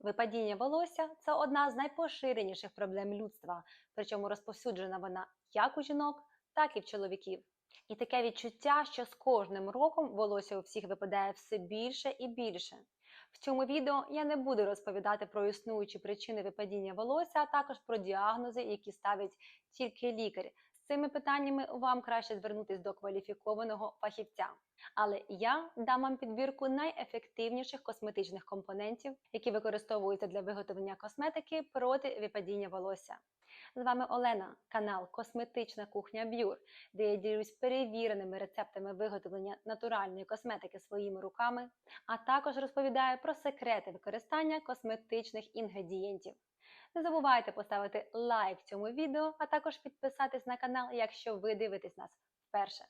Випадіння волосся це одна з найпоширеніших проблем людства, причому розповсюджена вона як у жінок, так і в чоловіків. І таке відчуття, що з кожним роком волосся у всіх випадає все більше і більше. В цьому відео я не буду розповідати про існуючі причини випадіння волосся, а також про діагнози, які ставить тільки лікар. Цими питаннями вам краще звернутися до кваліфікованого фахівця. Але я дам вам підбірку найефективніших косметичних компонентів, які використовуються для виготовлення косметики проти випадіння волосся. З вами Олена, канал Косметична кухня Б'юр, де я ділюсь перевіреними рецептами виготовлення натуральної косметики своїми руками, а також розповідаю про секрети використання косметичних інгредієнтів. Не забувайте поставити лайк цьому відео, а також підписатись на канал, якщо ви дивитесь нас вперше.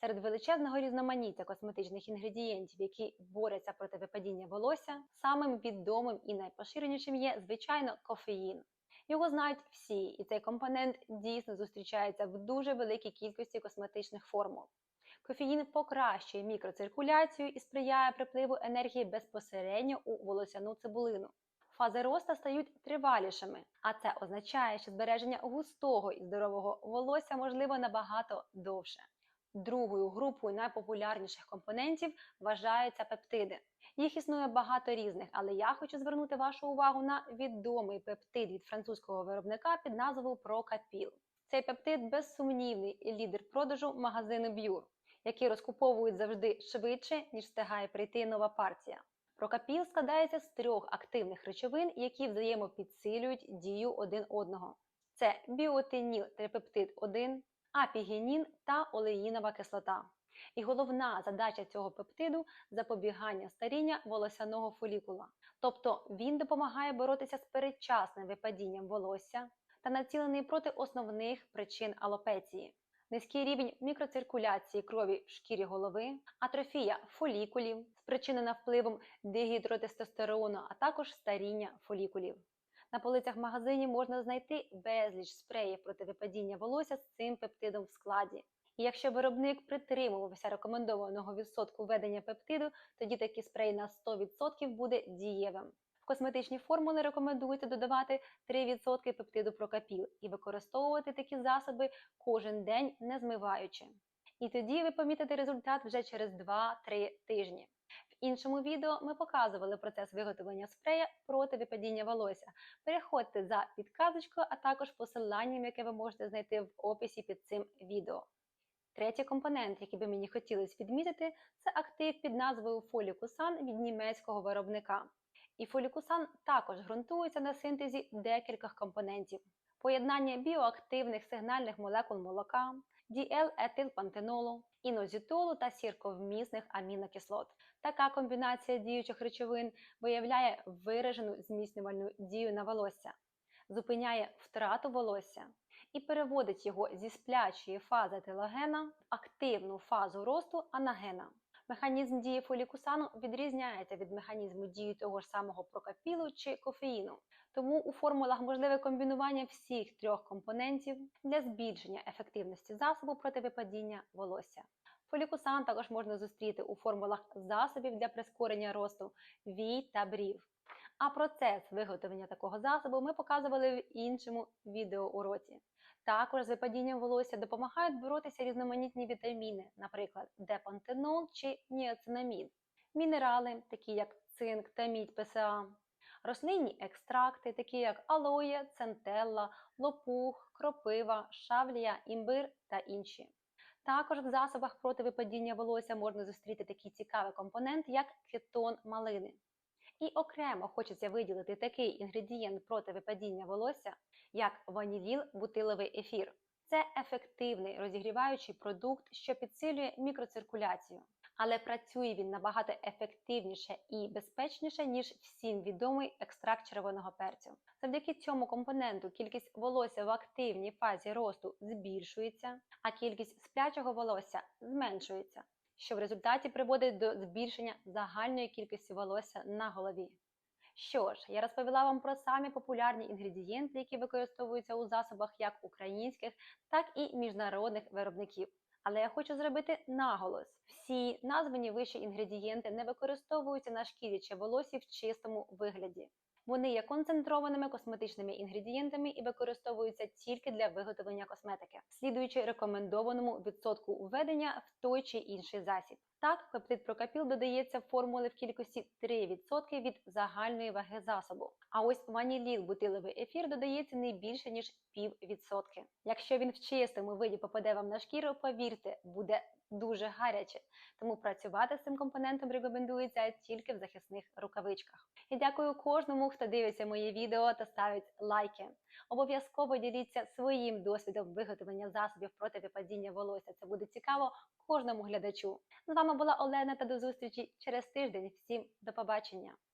Серед величезного різноманіття косметичних інгредієнтів, які борються проти випадіння волосся, самим відомим і найпоширенішим є, звичайно, кофеїн. Його знають всі, і цей компонент дійсно зустрічається в дуже великій кількості косметичних формул. Кофеїн покращує мікроциркуляцію і сприяє припливу енергії безпосередньо у волосяну цибулину. Фази росту стають тривалішими, а це означає, що збереження густого і здорового волосся можливо набагато довше. Другою групою найпопулярніших компонентів вважаються пептиди. Їх існує багато різних, але я хочу звернути вашу увагу на відомий пептид від французького виробника під назвою Прокапіл. Цей пептид безсумнівний лідер продажу магазину Б'юр, який розкуповують завжди швидше, ніж встигає прийти нова партія. Прокапіл складається з трьох активних речовин, які взаємопідсилюють дію один одного. Це біотиніл трипептид 1, апігенін та олеїнова кислота. І головна задача цього пептиду запобігання старіння волосяного фолікула. Тобто він допомагає боротися з передчасним випадінням волосся та націлений проти основних причин алопеції. Низький рівень мікроциркуляції крові в шкірі голови, атрофія фолікулів, спричинена впливом дегідротестостерону, а також старіння фолікулів. На полицях магазинів можна знайти безліч спреїв проти випадіння волосся з цим пептидом в складі. І якщо виробник притримувався рекомендованого відсотку введення пептиду, тоді такий спрей на 100% буде дієвим. Косметичні формули рекомендується додавати 3% пептиду прокапіл і використовувати такі засоби кожен день, не змиваючи. І тоді ви помітите результат вже через 2-3 тижні. В іншому відео ми показували процес виготовлення спрея проти випадіння волосся. Переходьте за підказочкою, а також посиланням, яке ви можете знайти в описі під цим відео. Третій компонент, який би мені хотілося відмітити, це актив під назвою Фолікусан від німецького виробника. І фолікусан також ґрунтується на синтезі декількох компонентів. Поєднання біоактивних сигнальних молекул молока, діел-етилпантенолу, інозітолу та сірковмісних амінокислот. Така комбінація діючих речовин виявляє виражену зміцнювальну дію на волосся, зупиняє втрату волосся і переводить його зі сплячої фази телогена в активну фазу росту анагена. Механізм дії фолікусану відрізняється від механізму дії того ж самого прокапілу чи кофеїну. Тому у формулах можливе комбінування всіх трьох компонентів для збільшення ефективності засобу проти випадіння волосся. Фолікусан також можна зустріти у формулах засобів для прискорення росту вій та брів. А процес виготовлення такого засобу ми показували в іншому відеоуроці. Також з випадінням волосся допомагають боротися різноманітні вітаміни, наприклад, депантенол чи ніацинамід, мінерали, такі як цинк та мідь ПСА, рослинні екстракти, такі як алоє, центелла, лопух, кропива, шавлія, імбир та інші. Також в засобах проти випадіння волосся можна зустріти такий цікавий компонент, як кетон малини. І окремо хочеться виділити такий інгредієнт проти випадіння волосся, як ваніліл бутиловий ефір. Це ефективний розігріваючий продукт, що підсилює мікроциркуляцію, але працює він набагато ефективніше і безпечніше, ніж всім відомий екстракт червоного перцю. Завдяки цьому компоненту кількість волосся в активній фазі росту збільшується, а кількість сплячого волосся зменшується що в результаті приводить до збільшення загальної кількості волосся на голові. Що ж, я розповіла вам про самі популярні інгредієнти, які використовуються у засобах як українських, так і міжнародних виробників. Але я хочу зробити наголос: всі названі вище інгредієнти не використовуються на шкірі чи волосі в чистому вигляді. Вони є концентрованими косметичними інгредієнтами і використовуються тільки для виготовлення косметики, слідуючи рекомендованому відсотку введення в той чи інший засіб. Так, пептид прокапіл додається в формули в кількості 3% від загальної ваги засобу. А ось ваніліл бутиловий ефір додається не більше ніж пів відсотки. Якщо він в чистому виді попаде вам на шкіру, повірте, буде дуже гаряче. Тому працювати з цим компонентом рекомендується тільки в захисних рукавичках. І дякую кожному, хто дивиться моє відео та ставить лайки. Обов'язково діліться своїм досвідом виготовлення засобів проти випадіння волосся. Це буде цікаво кожному глядачу. З вами була Олена та до зустрічі через тиждень. Всім до побачення!